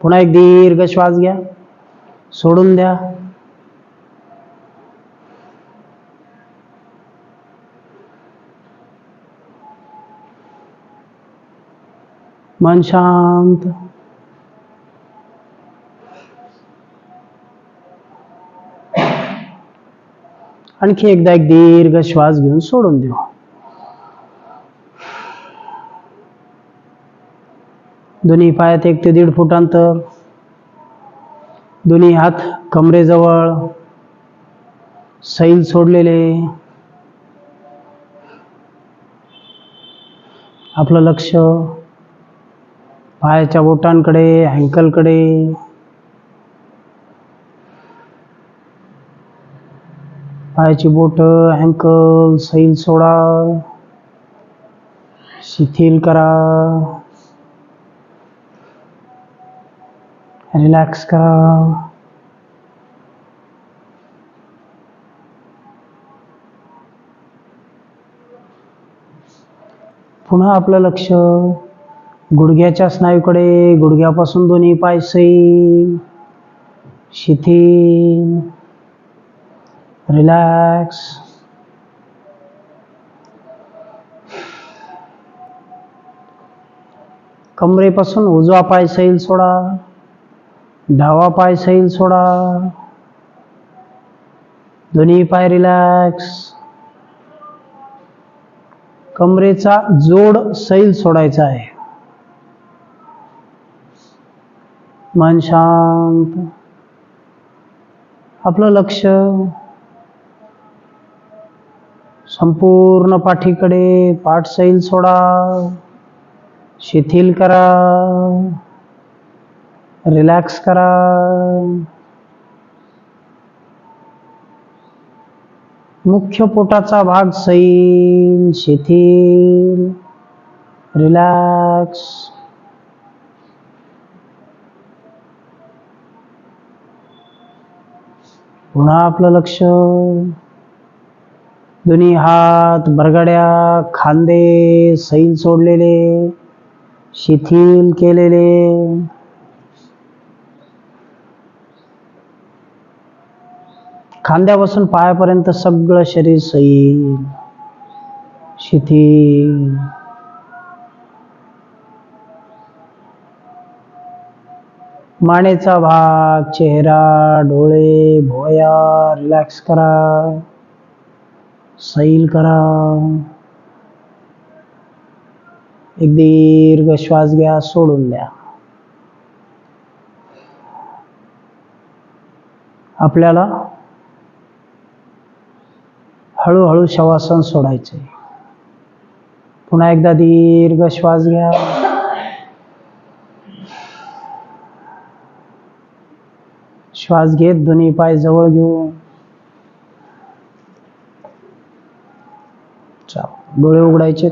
पुन्हा एक दीर्घ श्वास घ्या. सोडून द्या. मन शांत. आणखी एकदा एक दीर्घ श्वास घेऊन सोडून देऊ दोन्ही पायात एक ते दीड फूट अंतर. दोन्ही हात कमरेजवळ. सैल सोडलेले. आपलं लक्ष पायाच्या बोटांकडे अँकलकडे पायाची बोट अँकल सैल सोडा. शिथिल करा. रिलॅक्स करा पुन्हा आपलं लक्ष. गुडघ्याच्या स्नायूकडे गुडघ्यापासून दोन्ही पाय सैल शिथिल. रिलॅक्स कमरेपासून उजवा पाय सैल सोडा. डावा पाय सैल सोडा. दोन्ही पाय रिलॅक्स कमरेचा जोड सैल सोडायचा आहे. मन शांत. आपलं लक्ष संपूर्ण पाठीकडे. पाठ सैल सोडा. शिथिल करा. रिलॅक्स करा. मुख्य पोटाचा भाग सैल शिथिल. रिलॅक्स. पुन्हा आपलं लक्ष. दोन्ही हात बरगड्या खांदे सैल सोडलेले शिथिल केलेले. खांद्यापासून पायापर्यंत सगळं शरीर सैल शिथिल. मानेचा भाग चेहरा डोळे भोया रिलॅक्स करा. सैल करा. एक दीर्घ श्वास घ्या सोडून द्या. आपल्याला हळूहळू शवासन सोडायचे. पुन्हा एकदा दीर्घ श्वास घ्या. श्वास घेत दोन्ही पाय जवळ घेऊ. डोळे उघडायचेत.